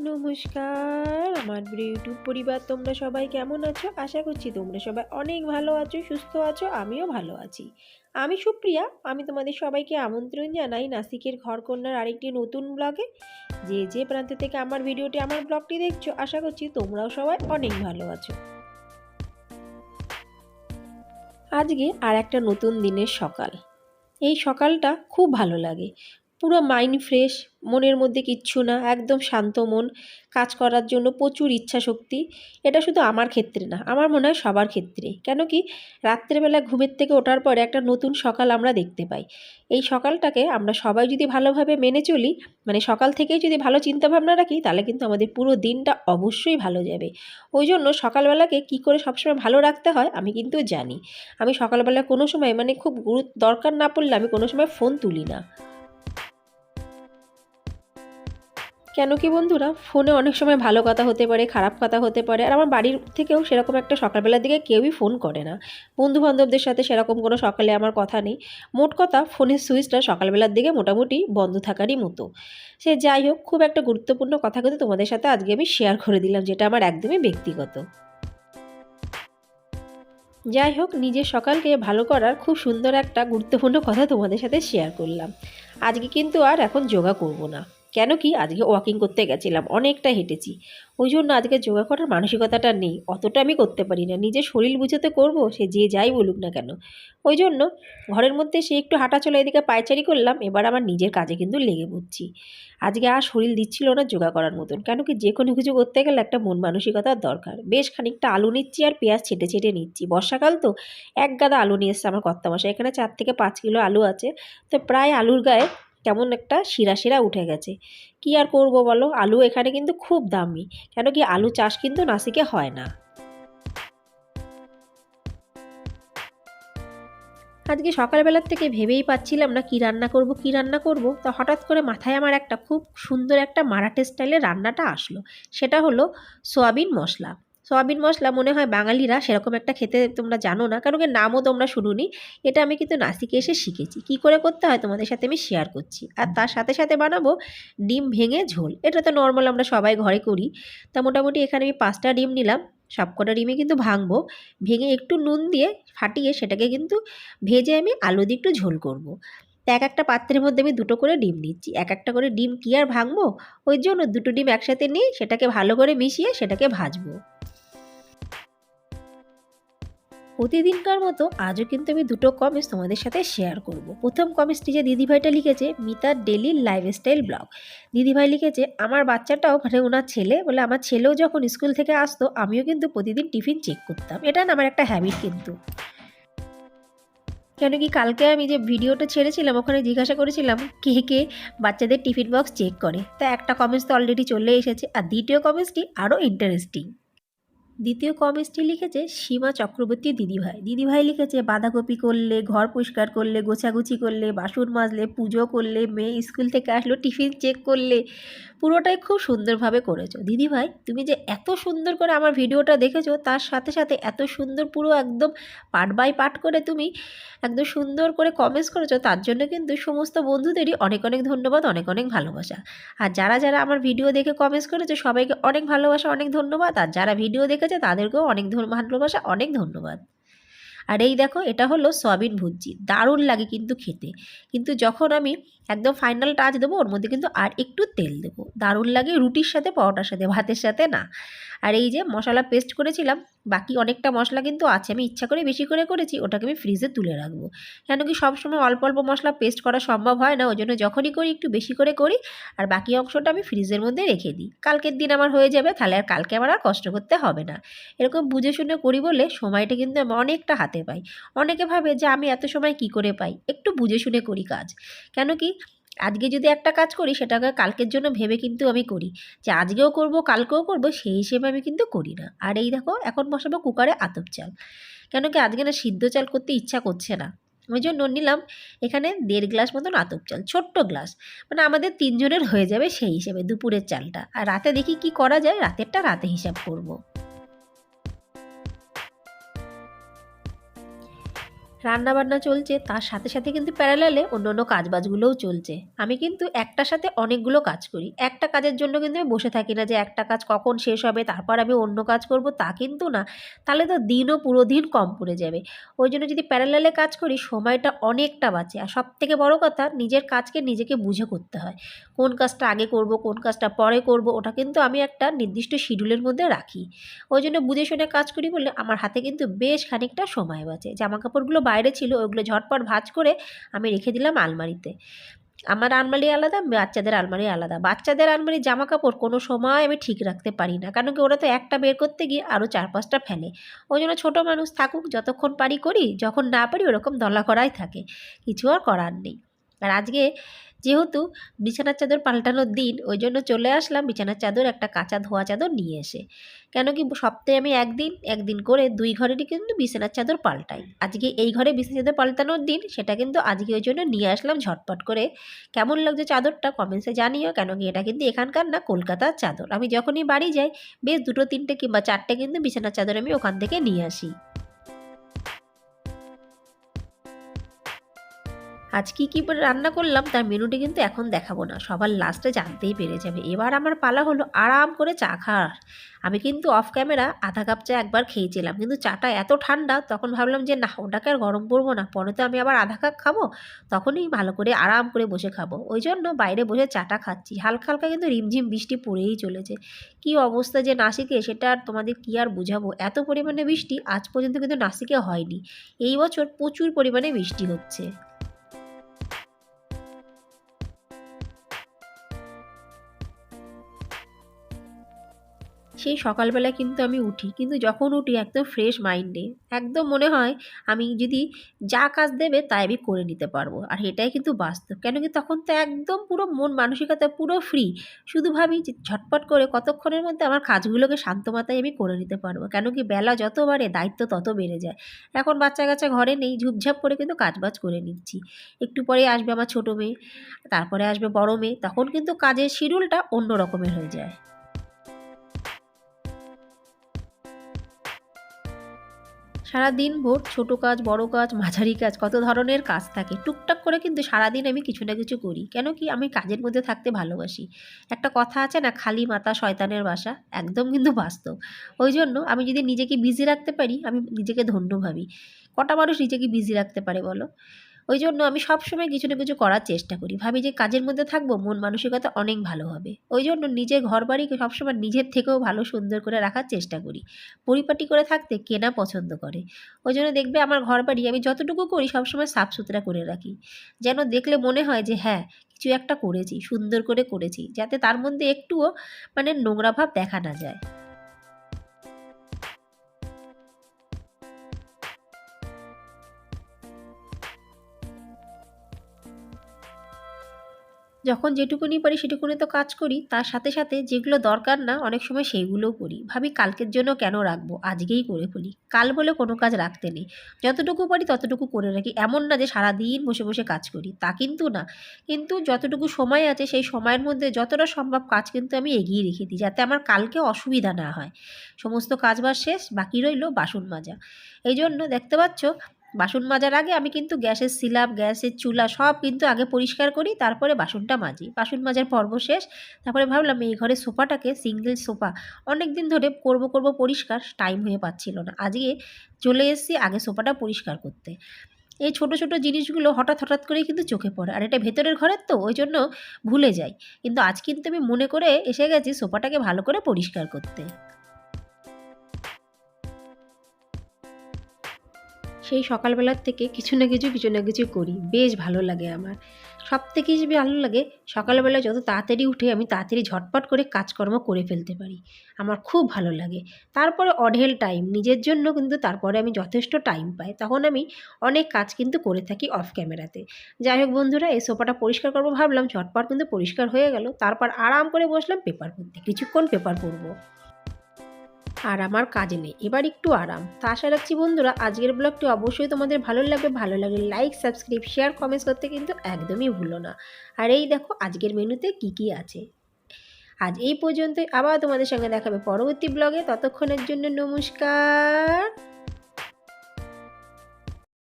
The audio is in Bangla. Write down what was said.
নমস্কার, আমার প্রিয় ইউটিউব পরিবার, তোমরা সবাই কেমন আছো? আশা করছি তোমরা সবাই অনেক ভালো আছো, সুস্থ আছো, আমিও ভালো আছি। আমি সুপ্রিয়া, আমি তোমাদের সবাইকে আমন্ত্রণ জানাই নাসিকের ঘরকন্যার আরেকটি নতুন ব্লগে। যে যে প্রান্ত থেকে আমার ভিডিওটি, আমার ব্লগটি দেখছ, আশা করছি তোমরাও সবাই অনেক ভালো আছো। আজকে আর একটা নতুন দিনের সকাল। এই সকালটা খুব ভালো লাগে। পুরো মাইন্ড ফ্রেশ মনের মধ্যে কিচ্ছু না, একদম শান্ত মন, কাজ করার জন্য প্রচুর ইচ্ছা শক্তি এটা শুধু আমার ক্ষেত্রে না, আমার মনে হয় সবার ক্ষেত্রে। কেন কি রাত্রেবেলা ঘুমের থেকে ওঠার পরে একটা নতুন সকাল আমরা দেখতে পাই। এই সকালটাকে আমরা সবাই যদি ভালোভাবে মেনে চলি মানে সকাল থেকেই যদি ভালো চিন্তাভাবনা রাখি, তাহলে কিন্তু আমাদের পুরো দিনটা অবশ্যই ভালো যাবে। ওই জন্য সকালবেলাকে কী করে সবসময় ভালো রাখতে হয়, আমি কিন্তু জানি। আমি সকালবেলা কোনো সময় মানে খুব গুরুত্ব দরকার না পড়লে আমি কোনো সময় ফোন তুলি না। কেন কি বন্ধুরা, ফোনে অনেক সময় ভালো কথা হতে পারে, খারাপ কথা হতে পারে, আর আমার বাড়ির থেকেও সেরকম একটা সকালবেলার দিকে কেউই ফোন করে না। বন্ধু বান্ধবদের সাথে সেরকম কোনো সকালে আমার কথা নেই। মোট কথা, ফোনের সুইচটা সকালবেলার দিকে মোটামুটি বন্ধ থাকারই মতো। সে যাই হোক, খুব একটা গুরুত্বপূর্ণ কথা কিন্তু তোমাদের সাথে আজকে আমি শেয়ার করে দিলাম, যেটা আমার একদমই ব্যক্তিগত। যাই হোক, নিজের সকালকে ভালো করার খুব সুন্দর একটা গুরুত্বপূর্ণ কথা তোমাদের সাথে শেয়ার করলাম। আজকে কিন্তু আর এখন যোগা করব না। কেন কি আজকে ওয়াকিং করতে গেছিলাম, অনেকটা হেঁটেছি। ওই জন্য আজকে যোগা করার মানসিকতাটা নেই, অতটা আমি করতে পারি না। নিজের শরীর বুঝাতে করব, সে যে যাই বলুক না কেন। ওই জন্য ঘরের মধ্যে সে একটু হাঁটা চলে, এদিকে পায়চারি করলাম, এবার আমার নিজের কাজে কিন্তু লেগে পড়ছি। আজকে আর শরীর দিচ্ছিল না যোগা করার মতন, কেন কি যে কোনো কিছু করতে গেলে একটা মন মানসিকতার দরকার। বেশ খানিকটা আলু নিচ্ছি আর পেঁয়াজ ছেটে ছেটে নিচ্ছি। বর্ষাকাল তো, এক গাদা আলু নিয়ে এসছে আমার কর্তা মশাই, এখানে চার থেকে পাঁচ কিলো আলু আছে। তো প্রায় আলুর গায়ে কেমন একটা শিরা শিরা উঠে গেছে। কি আর করব বলো? আলু এখানে কিন্তু খুব দামি। কেন কি আলু চাষ কিন্তু নাসিকে হয় না। আজকে সকালবেলার থেকে ভেবেই পাচ্ছিলাম না কি রান্না করব, কি রান্না করব। তো হঠাৎ করে মাথায় আমার একটা খুব সুন্দর একটা মারাঠে স্টাইলের রান্নাটা আসলো। সেটা হলো সোয়াবিন মশলা। সয়াবিন মশলা মনে হয় বাঙালিরা সেরকম একটা খেতে তোমরা জানো না, কারণ নামও তোমরা শুনুনি। এটা আমি কিন্তু নাসিকে এসে শিখেছি। কি করে করতে হয় তোমাদের সাথে আমি শেয়ার করছি। আর তার সাথে সাথে বানাবো ডিম ভেঙে ঝোল। এটা তো নর্মাল আমরা সবাই ঘরে করি। তা মোটামুটি এখানে আমি পাঁচটা ডিম নিলাম। সবকটা ডিমে কিন্তু ভাঙবো। ভেঙে একটু নুন দিয়ে ফাটিয়ে সেটাকে কিন্তু ভেজে আমি আলু দিয়ে একটু ঝোল করব। তো এক একটা পাত্রের মধ্যে আমি দুটো করে ডিম নিচ্ছি। এক একটা করে ডিম কি আর ভাঙবো? ওই জন্য দুটো ডিম একসাথে নিয়ে সেটাকে ভালো করে মিশিয়ে সেটাকে ভাজবো। প্রতিদিনকার মতো আজও কিন্তু আমি দুটো কমেন্টস তোমাদের সাথে শেয়ার করব। প্রথম কমেন্টসটি যে দিদিভাইটা লিখেছে মিতার ডেলি লাইফস্টাইল ব্লগ দিদিভাই লিখেছে, আমার বাচ্চাটাও মানে ওনার ছেলে বলে আমার ছেলেও যখন স্কুল থেকে আসতো, আমিও কিন্তু প্রতিদিন টিফিন চেক করতাম। এটা আমার একটা হ্যাবিট কিন্তু। কেন কি কালকে আমি যে ভিডিওটা ছেড়েছিলাম, ওখানে জিজ্ঞাসা করেছিলাম, কে কে বাচ্চাদের টিফিন বক্স চেক করে? তা একটা কমেন্টস তো অলরেডি চলে এসেছে, আর দ্বিতীয় কমেন্টসটি আরও ইন্টারেস্টিং দ্বিতীয় কমেন্টসটি লিখেছে, সীমা চক্রবর্তী দিদিভাই। দিদিভাই লিখেছে, বাঁধাকপি করলে, ঘর পরিষ্কার করলে, গোছাগুছি করলে, বাসন মাজলে, পুজো করলে, মেয়ে স্কুল থেকে আসলো, টিফিন চেক করলে। পুরোটাই খুব সুন্দরভাবে করেছ। দিদিভাই, তুমি যে এত সুন্দর করে আমার ভিডিওটা দেখেছ, তার সাথে সাথে এত সুন্দর পুরো একদম পার্ট বাই পার্ট করে তুমি একদম সুন্দর করে কমেন্টস করেছ, তার জন্য কিন্তু সমস্ত বন্ধুদেরই অনেক অনেক ধন্যবাদ, অনেক অনেক ভালোবাসা। আর যারা যারা আমার ভিডিও দেখে কমেন্টস করেছে, সবাইকে অনেক ভালোবাসা, অনেক ধন্যবাদ। আর যারা ভিডিও দেখেছে তাদেরকেও অনেক ভালোবাসা অনেক ধন্যবাদ। আর এই দেখো, এটা হলো সয়াবিন ভুজি দারুণ লাগে কিন্তু খেতে। কিন্তু যখন আমি একদম ফাইনাল টাচ দেবো, ওর মধ্যে কিন্তু আর একটু তেল দেবো। দারুণ লাগে রুটির সাথে, পরোটার সাথে, ভাতের সাথে না? আর এই যে মশলা পেস্ট করেছিলাম বাকি অনেকটা মশলা কিন্তু আছে। আমি ইচ্ছা করে বেশি করে করেছি, ওটাকে আমি ফ্রিজে তুলে রাখব। কেন কি সবসময় অল্প অল্প মশলা পেস্ট করা সম্ভব হয় না ওই জন্য যখনই করি একটু বেশি করে করি, আর বাকি অংশটা আমি ফ্রিজের মধ্যে রেখে দিই। কালকের দিন আমার হয়ে যাবে, তাহলে আর কালকে আমার আর কষ্ট করতে হবে না। এরকম বুঝে শুনে করি বলে সময়টা কিন্তু আমি অনেকটা হাতে পাই। অনেকে ভাবে যে আমি এত সময় কি করে পাই? একটু বুঝে শুনে করি কাজ। কেন কি আজকে যদি একটা কাজ করি, সেটাকে কালকের জন্য ভেবে কিন্তু আমি করি। যে আজকেও করব, কালকেও করব, সেই হিসেবে আমি কিন্তু করি না। আর এই দেখো, এখন বসাবো কুকারে আতপ চাল। কেন কি আজকে না সিদ্ধ চাল করতে ইচ্ছা করছে না। ওই জন্য নিলাম এখানে দেড় গ্লাস মতন আতপ চাল, ছোট্ট গ্লাস। মানে আমাদের তিনজনের হয়ে যাবে সেই হিসেবে দুপুরের চালটা। আর রাতে দেখি কি করা যায়, রাতেরটা রাতে হিসাব করব। রান্না বান্না চলছে, তার সাথে সাথে কিন্তু প্যারালালে অন্য অন্য কাজবাজগুলোও চলছে। আমি কিন্তু একটার সাথে অনেকগুলো কাজ করি। একটা কাজের জন্য কিন্তু আমি বসে থাকি না যে একটা কাজ কখন শেষ হবে, তারপর আমি অন্য কাজ করব, তা কিন্তু না। তাহলে তো দিনও পুরো দিন কম পড়ে যাবে। ওই জন্য যদি প্যারালালে কাজ করি, সময়টা অনেকটা বাঁচে। আর সব থেকে বড়ো কথা, নিজের কাজকে নিজেকে বুঝে করতে হয়। কোন কাজটা আগে করব, কোন কাজটা পরে করব, ওটা কিন্তু আমি একটা নির্দিষ্ট শিডিউলের মধ্যে রাখি। ওই জন্য বুঝে শুনে কাজ করি বলে আমার হাতে কিন্তু বেশ খানিকটা সময় বাঁচে। জামা কাপড়গুলো বাইরে ছিল ওইগুলো ঝটপট ভাজ করে আমি রেখে দিলাম আলমারিতে। আমার আলমারি আলাদা, বাচ্চাদের আলমারি আলাদা। বাচ্চাদের আলমারি জামা কাপড় কোনো সময় আমি ঠিক রাখতে পারি না, কারণ কি ওরা তো একটা বের করতে গিয়ে আরও চার পাঁচটা ফেলে। ওই জন্য ছোটো মানুষ থাকুক, যতক্ষণ পারি করি, যখন না পারি ওরকম দলা করাই থাকে। কিছু আর করার নেই। আর আজকে যেহেতু বিছানার চাদর পাল্টানোর দিন, ওই জন্য চলে আসলাম বিছানার চাদর, একটা কাঁচা ধোয়া চাদর নিয়ে এসে। কেন কি সপ্তাহে আমি একদিন একদিন করে দুই ঘরেরই কিন্তু বিছানার চাদর পাল্টাই। আজকে এই ঘরে বিছানার চাদর পাল্টানোর দিন, সেটা কিন্তু আজকে ওই জন্য নিয়ে আসলাম ঝটপট করে। কেমন লাগছে চাদরটা কমেন্টসে জানিও, কেন কি এটা কিন্তু এখানকার না কলকাতার চাদর। আমি যখনই বাড়ি যাই, বেশ দুটো, তিনটে কিংবা চারটে কিন্তু বিছানার চাদর আমি ওখান থেকে নিয়ে আসি। আজ কী কী রান্না করলাম তার মেনুটি কিন্তু এখন দেখাবো না। সবার লাস্টে জানতেই পেরে যাবে। এবার আমার পালা হলো আরাম করে চা খাওয়ার। আমি কিন্তু অফ ক্যামেরা আধা কাপ চা একবার খেয়েছিলাম, কিন্তু চাটা এত ঠান্ডা, তখন ভাবলাম যে না, ওটাকে আর গরম করব না, পরে তো আমি আবার আধা কাপ খাব, তখনই ভালো করে আরাম করে বসে খাব। ওই জন্য বাইরে বসে চাটা খাচ্ছি। হালকা হালকা কিন্তু রিমঝিম বৃষ্টি পড়েই চলেছে। কি অবস্থা যে নাসিকে, সেটা আর তোমাদের কী আর বোঝাবো? এত পরিমাণে বৃষ্টি আজ পর্যন্ত কিন্তু নাসিকে হয়নি। এই বছর প্রচুর পরিমাণে বৃষ্টি হচ্ছে। সেই সকালবেলায় কিন্তু আমি উঠি। কিন্তু যখন উঠি একদম ফ্রেশ মাইন্ডে একদম মনে হয় আমি যদি যা কাজ দেবে তাই আমি করে নিতে পারব। আর এটাই কিন্তু বাস্তব। কেন কি তখন তো একদম পুরো মন মানসিকতা পুরো ফ্রি শুধু ভাবি যে ঝটপট করে কতক্ষণের মধ্যে আমার কাজগুলোকে শান্ত মাথায় আমি করে নিতে পারব। কেন কি বেলা যত বাড়ে দায়িত্ব তত বেড়ে যায়। এখন বাচ্চা কাচ্চা ঘরে নেই, ঝুপঝাপ করে কিন্তু কাজবাজ করে নিচ্ছি। একটু পরে আসবে আমার ছোটো মেয়ে, তারপরে আসবে বড় মেয়ে, তখন কিন্তু কাজের শিডিউলটা অন্য রকমের হয়ে যায়। সারা দিন ভোর ছোট কাজ, বড় কাজ, মাঝারি কাজ, কত ধরনের কাজ থাকে। টুকটাক করে কিন্তু সারাদিন আমি কিছু না কিছু করি। কেন কি আমি কাজের মধ্যে থাকতে ভালোবাসি। একটা কথা আছে না, খালি মাথা শয়তানের বাসা, একদম কিন্তু বাস্তব। ওই জন্য আমি যদি নিজেকে বিজি রাখতে পারি, আমি নিজেকে ধন্য ভাবি। কটা মানুষ নিজেকে বিজি রাখতে পারে বলো? ওই জন্য আমি সবসময় কিছু না কিছু করার চেষ্টা করি। ভাবি যে কাজের মধ্যে থাকব, মন মানসিকতা অনেক ভালো হবে। ওই জন্য নিজের ঘর বাড়িকে সবসময় নিজের থেকেও ভালো সুন্দর করে রাখার চেষ্টা করি। পরিপাটি করে থাকতে কেনা পছন্দ করে? ওই জন্য দেখবে আমার ঘর বাড়ি আমি যতটুকু করি সবসময় সাফ সুতরা করে রাখি। যেন দেখলে মনে হয় যে হ্যাঁ কিছু একটা করেছি, সুন্দর করে করেছি, যাতে তার মধ্যে একটুও মানে নোংরা ভাব দেখা না যায়। যখন যেটুকুনি পারি সেটুকুনি তো কাজ করি, তার সাথে সাথে যেগুলো দরকার না, অনেক সময় সেইগুলোও করি। ভাবি কালকের জন্য কেন রাখব? আজকেই করে ফেলি। কাল বলে কোনো কাজ রাখতে নেই। যতটুকু পারি ততটুকু করে রাখি। এমন না যে সারাদিন বসে বসে কাজ করি। তা কিন্তু না। কিন্তু যতটুকু সময় আছে, সেই সময়ের মধ্যে যতটা সম্ভব কাজ কিন্তু আমি এগিয়ে রেখে দিই, যাতে আমার কালকে অসুবিধা না হয়। সমস্ত কাজবাজ শেষ, বাকি রইল বাসন মাজা। এই জন্য দেখতে পাচ্ছ বাসন মাজার আগে আমি কিন্তু গ্যাসের সিলাপ, গ্যাসের চুলা সব কিন্তু আগে পরিষ্কার করি, তারপরে বাসনটা মাজি। বাসন মাজার পর্ব শেষ, তারপরে ভাবলাম এই ঘরে সোফাটাকে সিঙ্গেল সোফা। অনেক দিন ধরে করব করব পরিষ্কার টাইম হয়ে পাচ্ছিল না। আজকে চলে এসেছি আগে সোফাটা পরিষ্কার করতে। এই ছোট ছোট জিনিসগুলো হঠাৎ হঠাৎ করেই কিন্তু চোখে পড়ে। আর এটা ভেতরের ঘরের তো, ওই জন্য ভুলে যাই। কিন্তু আজ কিন্তু আমি মনে করে এসে গেছি সোফাটাকে ভালো করে পরিষ্কার করতে। সেই সকালবেলার থেকে কিছু না কিছু কিছু না কিছু করি। বেশ ভালো লাগে আমার। সব থেকে ভালো লাগে, সকালবেলা যত তাড়াতাড়ি উঠে আমি তাড়াতাড়ি ঝটপট করে কাজকর্ম করে ফেলতে পারি। আমার খুব ভালো লাগে। তারপরে অঢেল টাইম নিজের জন্য কিন্তু তারপরে আমি যথেষ্ট টাইম পাই। তখন আমি অনেক কাজ কিন্তু করে থাকি অফ ক্যামেরাতে যাই হোক বন্ধুরা, এই সোফাটা পরিষ্কার করব ভাবলাম, ঝটপট কিন্তু পরিষ্কার হয়ে গেল। তারপর আরাম করে বসলাম পেপার পড়তে কিছুক্ষণ পেপার পড়ব আর আমার কাজে নেই। এবার একটু আরাম। তা আশা রাখছি বন্ধুরা, আজকের ব্লগটি অবশ্যই তোমাদের ভালো লাগবে। ভালো লাগলে লাইক সাবস্ক্রাইব শেয়ার কমেন্টস করতে কিন্তু একদমই ভুলো না। আর এই দেখো, আজকের মেনুতে কি কি আছে? আজ এই পর্যন্তই। আবার তোমাদের সঙ্গে দেখাবে পরবর্তী ব্লগে। ততক্ষণের জন্য নমস্কার।